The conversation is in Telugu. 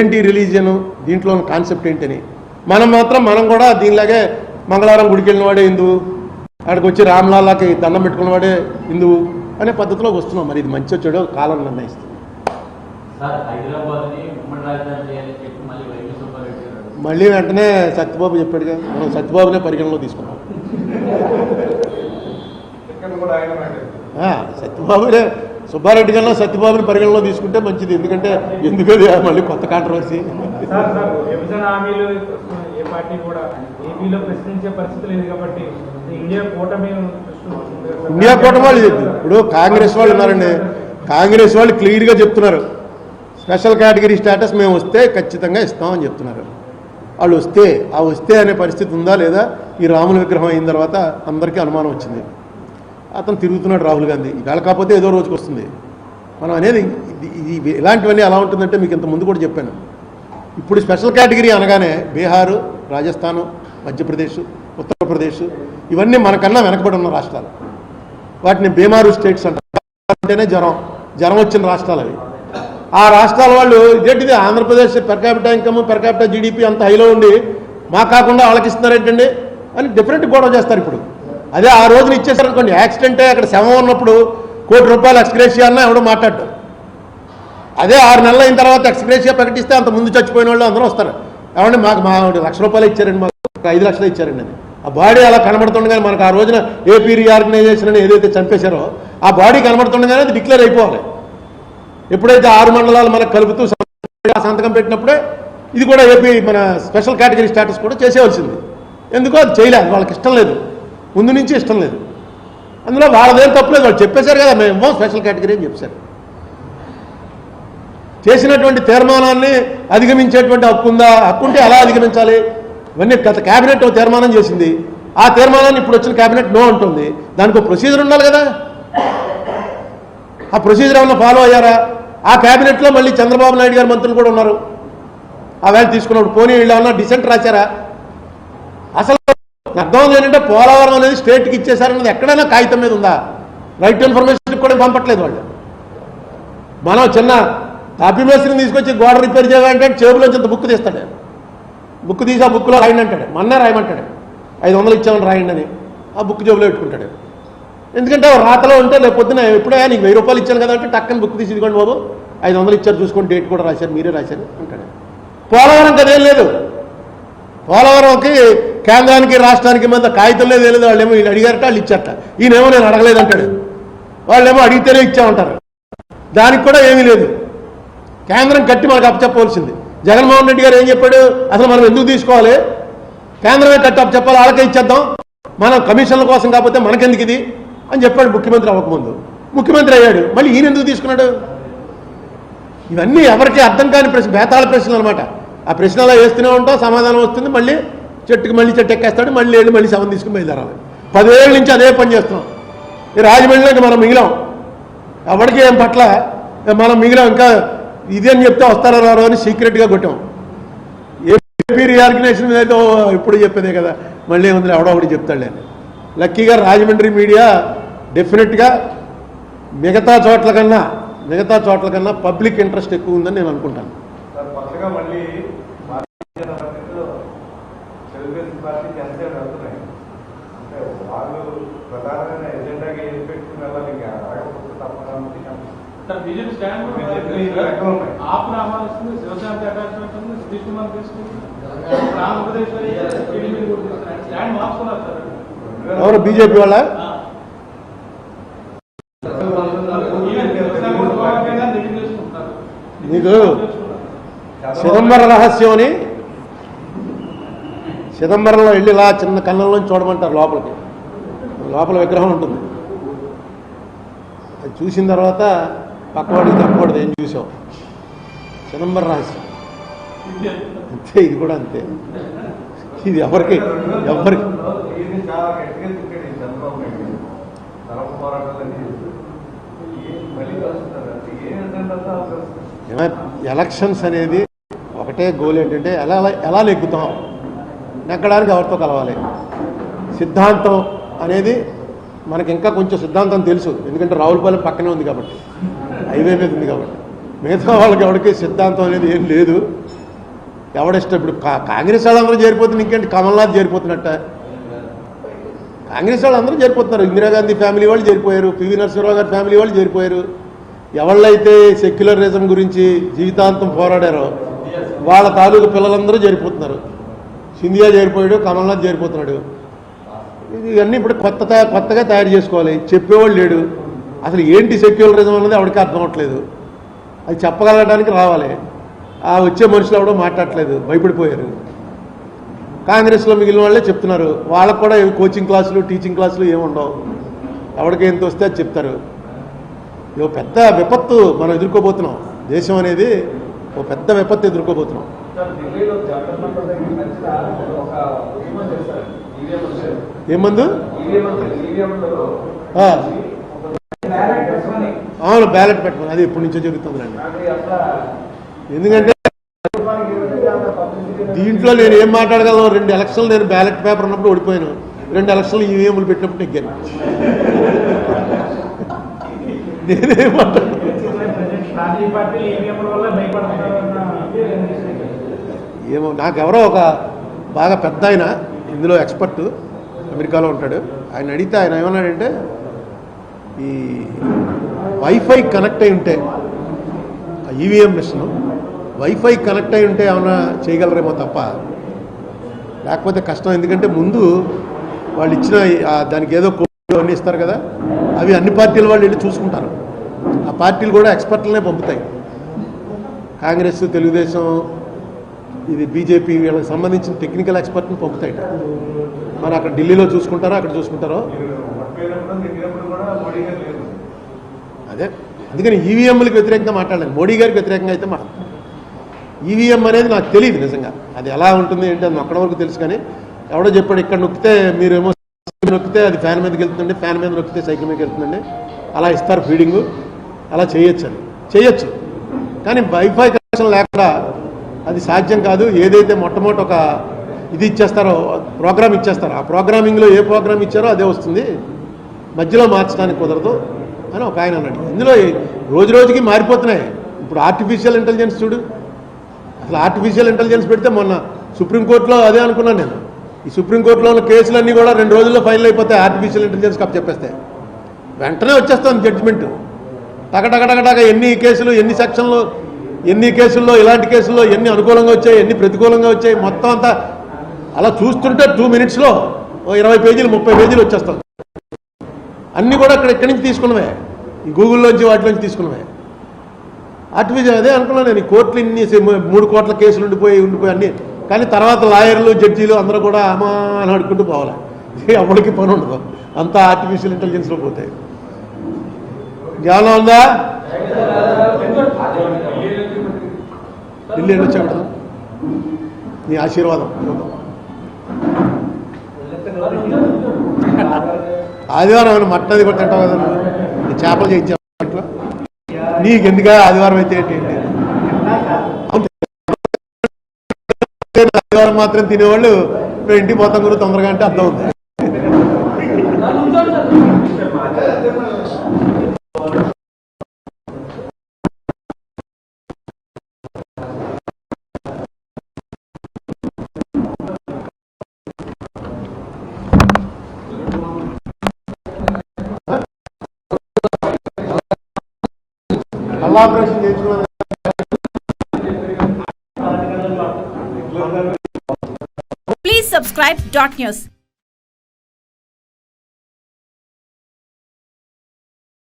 ఏంటి రిలీజియన్? దీంట్లో ఉన్న కాన్సెప్ట్ ఏంటని. మనం మాత్రం మనం కూడా దీనిలాగే మంగళవారం గుడికి వెళ్ళిన వాడే హిందువు అక్కడికి వచ్చి రామ్లాలాకి దండం పెట్టుకున్న వాడే హిందువు అనే పద్ధతిలోకి వస్తున్నాం. మరి ఇది మంచి వచ్చాడో కాలం నిర్ణయిస్తుంది. సార్ హైదరాబాద్ని ఉమ్మడి రాజధాని చేయాలని చెప్పి మళ్ళీ వెంటనే సత్యబాబు చెప్పాడుగా మనం సత్యబాబునే పరిగణలో తీసుకున్నాం ఇక్కడ కూడా ఆయన మాట ఆ, సత్యబాబునే సుబ్బారెడ్డి కన్నా సత్యబాబుని పరిగణలో తీసుకుంటే మంచిది. ఎందుకంటే ఎందుకది మళ్ళీ కొత్త కాంట్రవర్సీ సార్ సార్ విభజన హామీలు ఏ పార్టీ కూడా ఏపీలో ప్రశ్నించే పరిస్థితి లేదు కాబట్టి ఇండియా కూటమి ఇండియా కూటమి వాళ్ళు ఇప్పుడు కాంగ్రెస్ వాళ్ళు ఉన్నారండి. కాంగ్రెస్ వాళ్ళు క్లియర్గా చెప్తున్నారు. స్పెషల్ కేటగిరీ స్టేటస్ మేము వస్తే ఖచ్చితంగా ఇస్తామని చెప్తున్నారు. వాళ్ళు వస్తే ఆ వస్తే అనే పరిస్థితి ఉందా లేదా? ఈ రాముల విగ్రహం అయిన తర్వాత అందరికీ అనుమానం వచ్చింది. అతను తిరుగుతున్నాడు రాహుల్ గాంధీ. ఇవాళ కాకపోతే ఏదో రోజుకి వస్తుంది. మనం అనేది ఇది- ఇలాంటివన్నీ ఎలా ఉంటుందంటే మీకు ఇంత ముందు కూడా చెప్పాను. ఇప్పుడు స్పెషల్ కేటగిరీ అనగానే బీహారు రాజస్థాను మధ్యప్రదేశ్ ఉత్తరప్రదేశ్ ఇవన్నీ మనకన్నా వెనకబడి ఉన్న రాష్ట్రాలు. వాటిని బీమారు స్టేట్స్ అంటారు అంటేనే జ్వరం జ్వరం వచ్చిన రాష్ట్రాలు అవి. ఆ రాష్ట్రాల వాళ్ళు ఇదేంటిది? Andhra Pradesh per capital income per GDP అంత హైలో ఉండి మా కాకుండా వాళ్ళకి ఇస్తున్నారు ఏంటండి అని డిఫరెంట్ గొడవ చేస్తారు ఇప్పుడు. అదే ఆ రోజున ఇచ్చేసారు అనుకోండి యాక్సిడెంటే అక్కడ శవం ఉన్నప్పుడు కోటి రూపాయలు ఎక్స్గ్రేషియా అన్నా ఎవడో మాట్లాడు అదే ఆరు నెలలు అయిన తర్వాత ఎక్స్గ్రేషియా ప్రకటిస్తే అంత ముందు చచ్చిపోయిన వాళ్ళు అందరూ వస్తారు. ఏమండి మాకు మా లక్ష రూపాయలు ఇచ్చారండి మాకు ఐదు లక్షలు ఇచ్చారండి అది. ఆ బాడీ అలా కనబడుతుండగానే మనకు ఆ రోజున ఏపీ రీఆర్గనైజేషన్ అని ఏదైతే చంపేశారో ఆ బాడీ కనబడుతుండగానే అది డిక్లేర్ అయిపోవాలి. ఎప్పుడైతే ఆరు మండలాలు మనకు కలుపుతూ సంతకం పెట్టినప్పుడే ఇది కూడా ఏపీ మన స్పెషల్ కేటగిరీ స్టేటస్ కూడా చేసేవలసింది ఎందుకో అది చేయలేదు వాళ్ళకి ఇష్టం లేదు. ముందు నుంచి ఇష్టం లేదు. అందులో వాళ్ళదేం తప్పలేదు వాళ్ళు చెప్పేశారు కదా మేము స్పెషల్ కేటగిరీ అని చెప్పారు చేసినటువంటి తీర్మానాన్ని అధిగమించేటువంటి హక్కు ఉందా? హక్కుంటే ఎలా అధిగమించాలి? ఇవన్నీ గత క్యాబినెట్ ఒక తీర్మానం చేసింది. ఆ తీర్మానాన్ని ఇప్పుడు వచ్చిన క్యాబినెట్ నో అంటుంది. దానికి ప్రొసీజర్ ఉండాలి కదా. ఆ ప్రొసీజర్ ఏమన్నా ఫాలో అయ్యారా? ఆ క్యాబినెట్లో మళ్ళీ చంద్రబాబు నాయుడు గారు మంత్రులు కూడా ఉన్నారు. ఆ వేళ తీసుకున్నప్పుడు పోనీ వీళ్ళు ఏమన్నా డిసెంట్ రాశారా? అసలు అర్థం ఏంటంటే పోలవరం అనేది స్టేట్కి ఇచ్చేసారన్నది ఎక్కడైనా కాగితం మీద ఉందా? రైట్ ఇన్ఫర్మేషన్ కూడా పంపట్లేదు వాళ్ళు. మనం చిన్న తాపీ మేస్త్రిని తీసుకొచ్చి గోడ రిపేర్ చేయాలంటే చేబులోంచి ఇంత బుక్ తీస్తాడు. బుక్ తీసి ఆ బుక్లో రాయండి అంటాడు. మన్నే రాయమంటాడు. ఐదు వందలు ఇచ్చామని రాయండి అని. ఆ బుక్ జేబులో పెట్టుకుంటాడు. ఎందుకంటే రాతలో ఉంటే రేపు పొద్దున ఎప్పుడే నీకు వెయ్యి రూపాయలు ఇచ్చాను కదా అంటే టక్కని బుక్ తీసి ఇదిగోండి బాబు ఐదు వందలు ఇచ్చారు చూసుకొని డేట్ కూడా రాశారు మీరే రాశారు అంటాడు. పోలవరం కదేం లేదు. పోలవరంకి కేంద్రానికి రాష్ట్రానికి మధ్య కాగితం లేదు తెలియదు వాళ్ళు వాళ్ళేమో వీళ్ళు అడిగారట వాళ్ళు ఇచ్చారట. ఈయనేమో నేను అడగలేదంటాడు వాళ్ళేమో అడిగితేనే ఇచ్చామంటారు. దానికి కూడా ఏమీ లేదు. కేంద్రం కట్టి మనకు అప్పచెప్పవలసింది. జగన్మోహన్ రెడ్డి గారు ఏం చెప్పాడు? అసలు మనం ఎందుకు తీసుకోవాలి? కేంద్రమే కట్టి అప్పచెప్పాలి వాళ్ళకే ఇచ్చేద్దాం. మనం కమిషన్ల కోసం కాకపోతే మనకెందుకు ఇది? అని చెప్పాడు ముఖ్యమంత్రి అవ్వకముందు. ముఖ్యమంత్రి అయ్యాడు. మళ్ళీ ఈయన ఎందుకు తీసుకున్నాడు? ఇవన్నీ ఎవరికి అర్థం కాని ప్రశ్న బేతాళ ప్రశ్నలు అనమాట ఆ ప్రశ్న అలా వేస్తూనే ఉంటాం సమాధానం వస్తుంది మళ్ళీ చెట్టుకి మళ్ళీ చెట్టు ఎక్కేస్తాడు మళ్ళీ వెళ్ళి మళ్ళీ శవం తీసుకుని బయలుదేరాలి. పదేళ్ళ నుంచి అదే పని చేస్తున్నాం. ఈ రాజమండ్రిలోకి మనం మిగిలాం. ఎవరికి ఏం పట్ల? మనం మిగిలాం. ఇంకా ఇది అని చెప్తే వస్తారో రారో అని సీక్రెట్గా కొట్టాం. ఏపీ రీఆర్గనైజేషన్ మీద అయితే ఇప్పుడు చెప్పేదే కదా. మళ్ళీ ఏముంది ఎవడో ఒకటి చెప్తాడులే. లక్కీగా రాజమండ్రి మీడియా డెఫినెట్గా మిగతా చోట్ల కన్నా మిగతా చోట్ల కన్నా పబ్లిక్ ఇంట్రెస్ట్ ఎక్కువ ఉందని నేను అనుకుంటాను సార్ కొత్తగా మళ్ళీ భారతీయ జనతా పార్టీలో తెలుగుదేశం పార్టీ జనసేన వెళ్తున్నాయి అంటే వాళ్ళు ప్రధానమైన ఎజెండాగా ఏం పెట్టుకుని వెళ్ళాలి ఇంకా అడగకపోతే తప్పకుండా sir BJP stand Shivashanti attachment ఉంది కుమార్. స్టాండ్ మార్చుకున్నారు సార్. ఎవరు బీజేపీ వాళ్ళ? నీకు చిదంబర రహస్యం అని చిదంబరంలో వెళ్ళి ఇలా చిన్న కన్నంలోంచి చూడమంటారు లోపలికి. లోపల విగ్రహం ఉంటుంది. అది చూసిన తర్వాత పక్కవాడికి తప్పకూడదు ఏం చూసావు? చిదంబర రహస్యం అంతే ఇది కూడా అంతే. ఇది ఎవరికి? ఎవరికి? ఎలక్షన్స్ అనేది ఒకటే గోల్ ఏంటంటే ఎలా ఎలా నెగ్గుతాం నెగ్గడానికి ఎవరితో కలవాలి? సిద్ధాంతం అనేది మనకి ఇంకా కొంచెం సిద్ధాంతం తెలుసు. ఎందుకంటే రావులపాలెం పక్కనే ఉంది కాబట్టి. హైవే మీద ఉంది కాబట్టి. మిగతా వాళ్ళకి ఎవరికి సిద్ధాంతం అనేది ఏం లేదు. ఎవడిష్టం? ఇప్పుడు కా- కాంగ్రెస్ వాళ్ళందరూ చేరిపోతున్నారు ఇంకేంటి? కమల్నాథ్ చేరిపోతున్నట్ట. కాంగ్రెస్ వాళ్ళు అందరూ చేరిపోతున్నారు. ఇందిరాగాంధీ ఫ్యామిలీ వాళ్ళు చేరిపోయారు. పివి నరసింహరావు గారి ఫ్యామిలీ వాళ్ళు చేరిపోయారు. ఎవళ్ళైతే సెక్యులరిజం గురించి జీవితాంతం పోరాడారో వాళ్ళ తాలూకు పిల్లలందరూ చేరిపోతున్నారు. సింధియా చేరిపోయాడు కమల్నాథ్ చేరిపోతున్నాడు. ఇవన్నీ ఇప్పుడు కొత్త కొత్తగా తయారు చేసుకోవాలి. చెప్పేవాళ్ళు లేడు. అసలు ఏంటి సెక్యులరిజం అన్నది ఆవిడకి అర్థం అవ్వట్లేదు అది చెప్పగలగడానికి రావాలి. ఆ వచ్చే మనుషులు ఎవడో మాట్లాడట్లేదు. భయపడిపోయారు. కాంగ్రెస్లో మిగిలిన వాళ్ళే చెప్తున్నారు. వాళ్ళకు కూడా కోచింగ్ క్లాసులు టీచింగ్ క్లాసులు ఏమి ఉండవు. ఎవరికి ఎంత వస్తే అది చెప్తారు. ఇదో పెద్ద విపత్తు మనం ఎదుర్కోబోతున్నాం. దేశం అనేది ఒక పెద్ద విపత్తు ఎదుర్కోబోతున్నాం. ఏమందు ఈవీఎం ఈవీఎంలో ఆ, బ్యాలెట్ పెట్టుకొని అవును బ్యాలెట్ పెట్టుకుని. అది ఎప్పటి నుంచో జరుగుతుందండి ఎందుకంటే దీంట్లో నేను ఏం మాట్లాడగలను? రెండు ఎలక్షన్లు నేను బ్యాలెట్ పేపర్ ఉన్నప్పుడు ఓడిపోయాను. రెండు ఎలక్షన్లు ఈవీఎంలు పెట్టినప్పుడు నెగ్గాను. నేనేం భయపడుతున్నారన్న ఏమో నాకెవరో ఒక బాగా పెద్ద ఆయన ఇందులో ఎక్స్పర్ట్ అమెరికాలో ఉంటాడు. ఆయన అడిగితే ఆయన ఏమన్నాడంటే ఈ వైఫై కనెక్ట్ అయి ఉంటే ఈవీఎం మిషన్ వైఫై కనెక్ట్ అయి ఉంటే ఏమైనా చేయగలరేమో తప్ప లేకపోతే కష్టం. ఎందుకంటే ముందు వాళ్ళు ఇచ్చిన దానికి ఏదో కోడ్లు అన్నీ ఇస్తారు కదా అవి అన్ని పార్టీల వాళ్ళు వెళ్ళి చూసుకుంటారు. ఆ పార్టీలు కూడా ఎక్స్పర్ట్లనే పంపుతాయి. కాంగ్రెస్ తెలుగుదేశం ఇది బీజేపీ వీళ్ళకి సంబంధించిన టెక్నికల్ ఎక్స్పర్ట్ని పంపుతాయి. మన అక్కడ ఢిల్లీలో చూసుకుంటారో? అక్కడ చూసుకుంటారో? అదే. అందుకని ఈవీఎంలకు వ్యతిరేకంగా మాట్లాడలేదు. మోడీ గారికి వ్యతిరేకంగా అయితే మాట్లాడలేదు. ఈవీఎం అనేది నాకు తెలియదు నిజంగా. అది ఎలా ఉంటుంది ఏంటి అని అక్కడ వరకు తెలుసు కానీ ఎవడో చెప్పాడు ఇక్కడ నొక్కితే మీరేమో నొక్కితే అది ఫ్యాన్ మీదకి వెళ్తుందండి ఫ్యాన్ మీద నొక్కితే సైకిల్ మీదకి వెళ్తుందండి. అలా ఇస్తారు ఫీడింగ్. అలా చేయొచ్చు అని చేయొచ్చు. కానీ వైఫై కనెక్షన్ లేకుండా అది సాధ్యం కాదు. ఏదైతే మొట్టమొదటి ఒక ఇది ఇచ్చేస్తారో ప్రోగ్రామ్ ఇచ్చేస్తారు? ఆ ప్రోగ్రామింగ్లో ఏ ప్రోగ్రామ్ ఇచ్చారో అదే వస్తుంది. మధ్యలో మార్చడానికి కుదరదు అని ఒక ఆయన అన్నాడు. ఇందులో రోజు రోజుకి మారిపోతున్నాయి. ఇప్పుడు ఆర్టిఫిషియల్ ఇంటెలిజెన్స్ చూడు. అసలు ఆర్టిఫిషియల్ ఇంటెలిజెన్స్ పెడితే మొన్న సుప్రీంకోర్టులో అదే అనుకున్నాను నేను. ఈ సుప్రీంకోర్టులో ఉన్న కేసులన్నీ కూడా రెండు రోజుల్లో ఫైనల్ అయిపోతాయి ఆర్టిఫిషియల్ ఇంటెలిజెన్స్ కప్ చెప్పేస్తే. వెంటనే వచ్చేస్తుంది జడ్జిమెంట్ టకటకటకటక ఎన్ని కేసులు ఎన్ని సెక్షన్లు ఎన్ని కేసుల్లో ఇలాంటి కేసుల్లో ఎన్ని అనుకూలంగా వచ్చాయి ఎన్ని ప్రతికూలంగా వచ్చాయి మొత్తం అంతా అలా చూస్తుంటే టూ మినిట్స్లో ఓ ఇరవై పేజీలు ముప్పై పేజీలు వచ్చేస్తాం. అన్నీ కూడా అక్కడ ఇక్కడి నుంచి తీసుకున్నవే? ఈ గూగుల్లోంచి వాటిలోంచి తీసుకున్నవే. ఆర్టిఫిషియల్ అదే అనుకున్నాను నేను ఈ కోర్టులు ఇన్ని మూడు కోట్ల కేసులు ఉండిపోయి ఉండిపోయి అన్ని. కానీ తర్వాత లాయర్లు జడ్జీలు అందరూ కూడా అమ్మా అని అడుక్కుంటూ పోవాలి ఎవరికి పని ఉండదు. అంతా ఆర్టిఫిషియల్ ఇంటెలిజెన్స్లో పోతాయి జ్ఞానం ఉందా? ఢిల్లీ వెళ్ళొచ్చా మేడం నీ ఆశీర్వాదం. ఆదివారం ఏమైనా అది కూడా తింటావు కదా? చేపలు చేయించావు అట్లా? నీకు ఎందుకు ఆదివారం అయితే ఏంటి? ఆదివారం మాత్రం తినేవాళ్ళు మేము ఇంటికి పోతాం కూడా తొందరగా అంటే అర్థం అవుతుంది. కళ్ళ operation Please subscribe dot news.